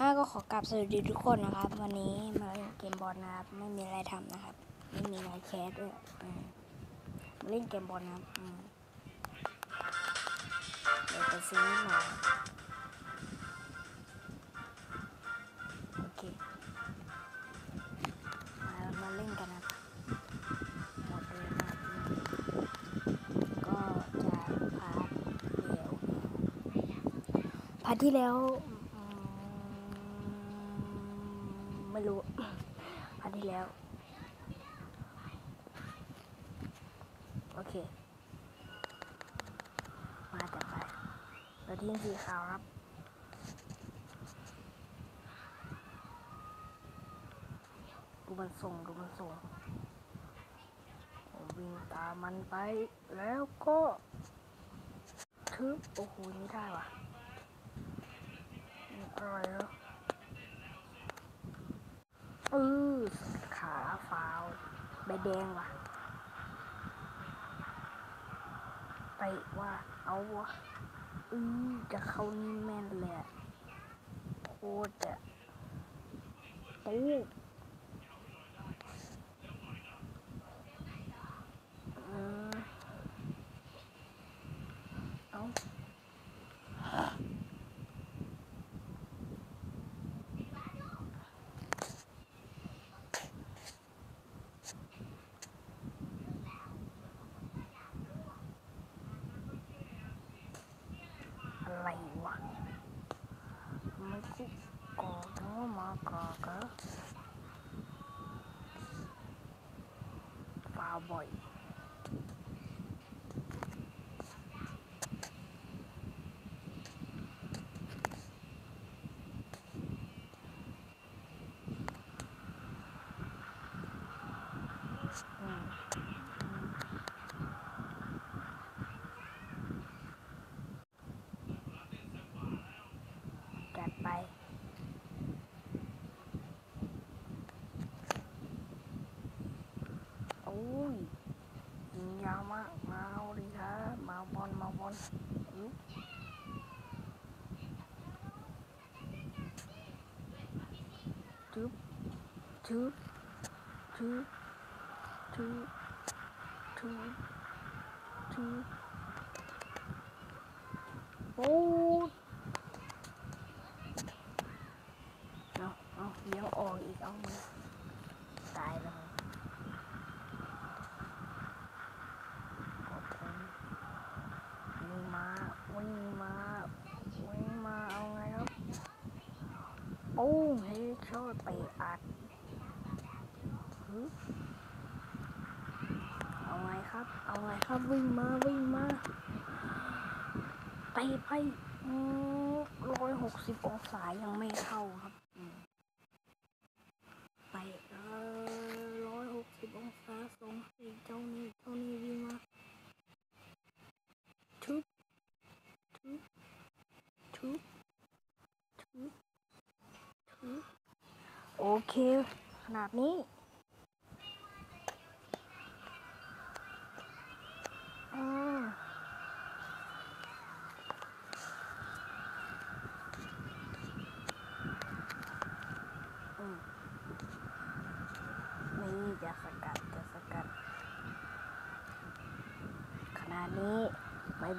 อ่าก็ขอกลับสวัสดีทุกคนนะครับ วันนี้มาเล่นเกมบอลนะครับ ไม่มีอะไรทำนะครับ ไม่มีอะไรแคสด้วยมาเล่นเกมบอลนะครับเดี๋ยวไปซื้อนิดหน่อยโอเค มามาเล่นกันนะหมดเลยนะครับก็จะพาร์ทเดียวพาร์ทที่แล้วอืม ไม่รู้พาร์ทที่แล้ว โอเค มาจัดไปเราทิ้งสีขาวครับดูมันส่งดูมันส่งวิ่งตามมันไปแล้วก็ทึบโอ้โหนี่ได้ว่ะอร่อยแล้ว ออขาฟาวใบแดงว่ะ ไปว่าเอาวะอือจะเข้านี่แม่นเลยโคตรจะตู้อืมเอาอะไรวะไม่คุกกอกงมากอกะ ฟาวบ่อย อืมจัดไป โอ้ยยิงยาวมากมาเอาดิครับมาบอลมาบอลอุ๊ยจึ๊บ จึ๊บจึ๊บจึ๊บจึ๊บจึ๊บโอ้ยเอาเอาเลี้ยงออกอีกเอามือตายแล้วกดผมวิ่งมาวิ่งมาวิ่งมาเอาไงครับโอ้เฮ้ยชอบไปอัด เอาไงครับ เอาไงครับวิ่งมาวิ่งมาไปไปร้อยหกสิบองศายังไม่เข้าครับไปร้อยหกสิบองศาสองสี่เจ้านี่เจ้านี่วิ่งมาทุบทุบทุบทุบทุบโอเค ขนาดนี้ อ่าอืมนี่จะสกัดจะสกัด ขนาดนี้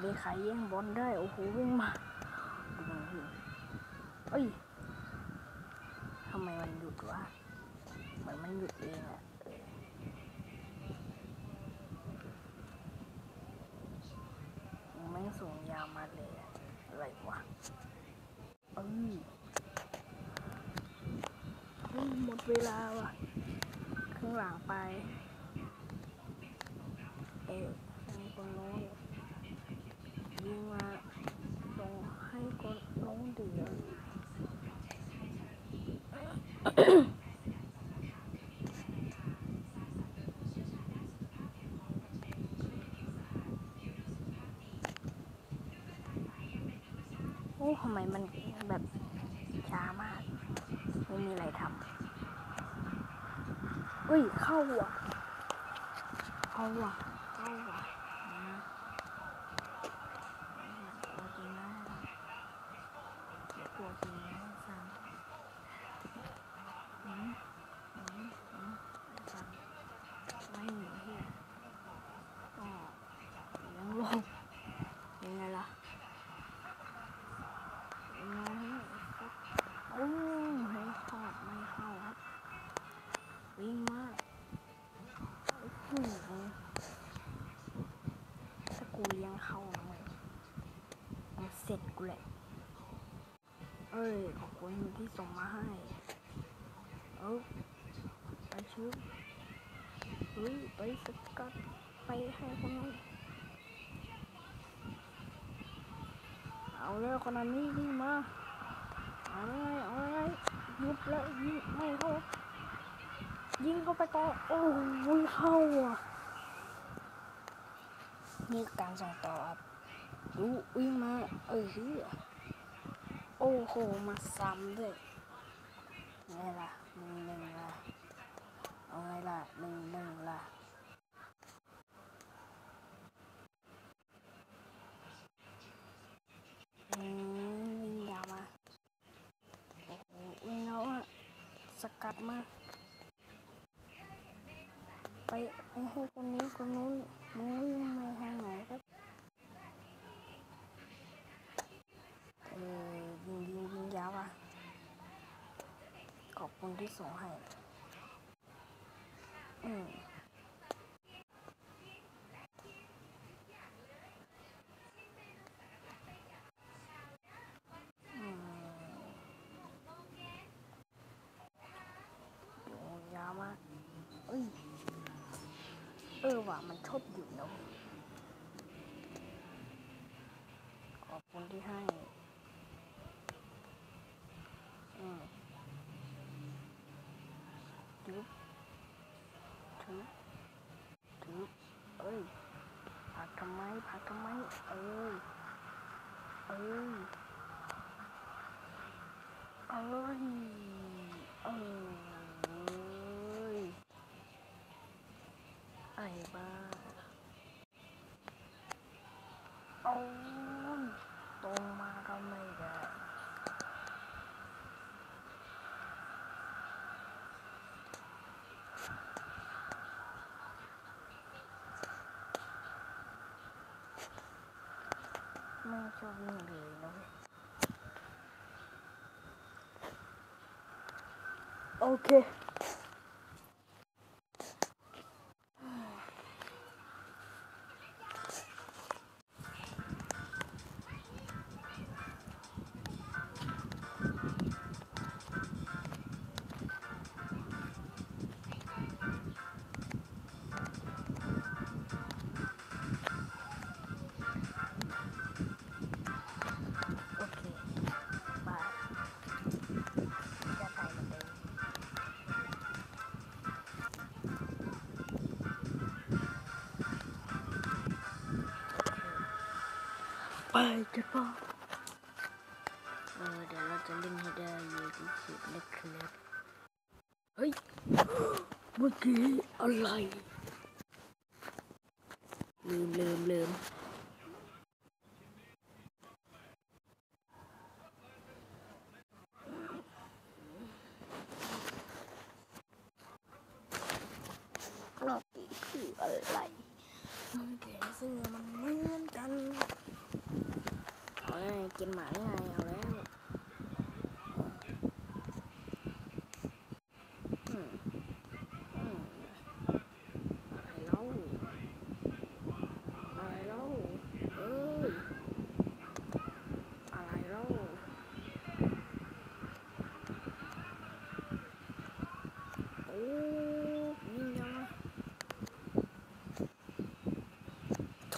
ไม่มีใครแย่งบอลได้ โอ้โหวิ่งมาเอ้ยทำไมมันหยุดวะเหมือนมันหยุดเองอะเออแม่งส่งยาวมาเลย อะอะไรวะเอ้ยเฮ้ยหมดเวลาว่ะ ข้างหลังไป เอ๊ะมีคนโน้น ยิงมาส่งให้คนน้องเดือด โอ้ทำไมมันแบบช้ามาก ไม่มีอะไรทำเฮ้ย เข้าว่ะ เข้าว่ะ เข้าว่ะนะ ตัวจริงนะตัวจริงนะสั่ง อ้ย ขอบคุณที่ ส่งมาให้ เออไปชื่อเฮ้ยไปสกัดไปให้คนนู้นเอาแล้วคนนั้นนี่นี่มา เอาเลยเอาเลยยุดแล้วยิงไม่เข้ายิงเข้าไปต่อโอ้ยเข้าอะนี่การส่งต่อครับดูวิ่งมา เอ้ย โอ้โห มาซ้ำด้วยไงล่ะหนึ่งหนึ่งล่ะเอาไงล่ะหนึ่งหนึ่งล่ะอืมวิ่งยาวมาโอ้โหวิ่งแล้วอะสกัดมา ไปไปให้คนนี้คนนู้นมึงวิ่งมาทางไหนครับ เออยิงยิงยิงยาวอะ ขอบ คุณที่ส่งให้ อืมอืมโอ้ยาวมากเอ้ย เออว่ะมันชอบอยู่เนอะขอบคุณที่ให้ อืม ถือถือถือเอ้ยผลักทำไมผลักทำไมเอ้ยเอ้ยเอ้ยเอ้ยไอ้บ้าโอ้ยตรงมาก็ไม่ได้ ไม่ชอบวิ่งเลยนะเว้ยโอเค ไปกันป่ะเออเดี๋ยวเราจะเล่นให้ได้เยอะที่สุดนะครับเฮ้ยเมื่อกี้อะไรลืมลืมลืมรอบนี้คืออะไรมันแกะเสื้อมันเหมือนกัน เอาไง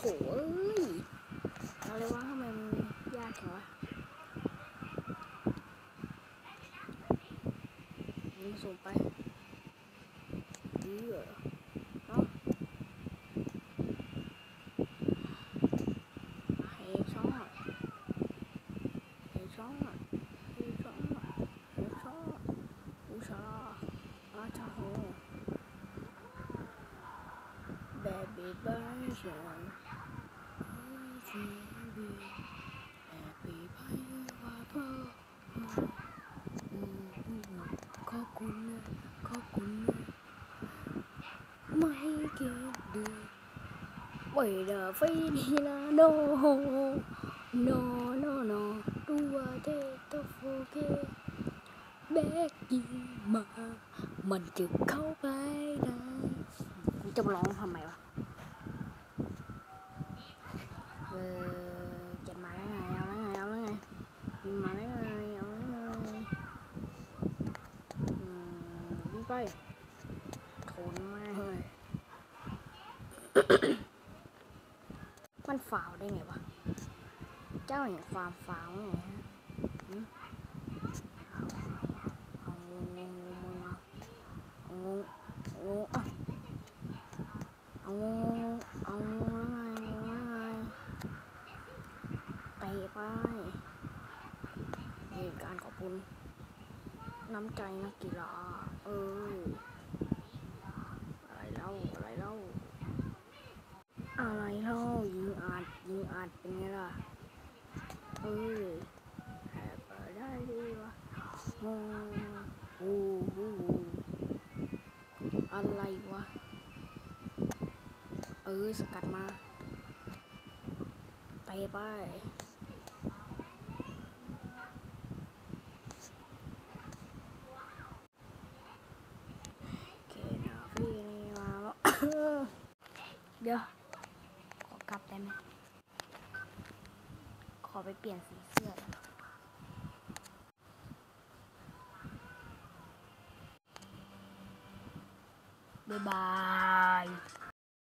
กิ ส่งไป kiên đường bởi đờ phi đi là no no no no đua thế tôi vô kê. Bé gì mà mình chịu khấu bay đây trong lòng không mày bà Bye. มันฝาวได้ไงวะ เจ้าเห็นความฝาวไงฮะหึเอาเอางูงูาจเป็นไงล่ะเออแอบได้ดีวะโอ้โหอะไรวะ เออ สกัดมาไปไปโอเคนะพี่นี่มาแล้วเดี๋ยว ขอกลับได้ไหม ขอไปเ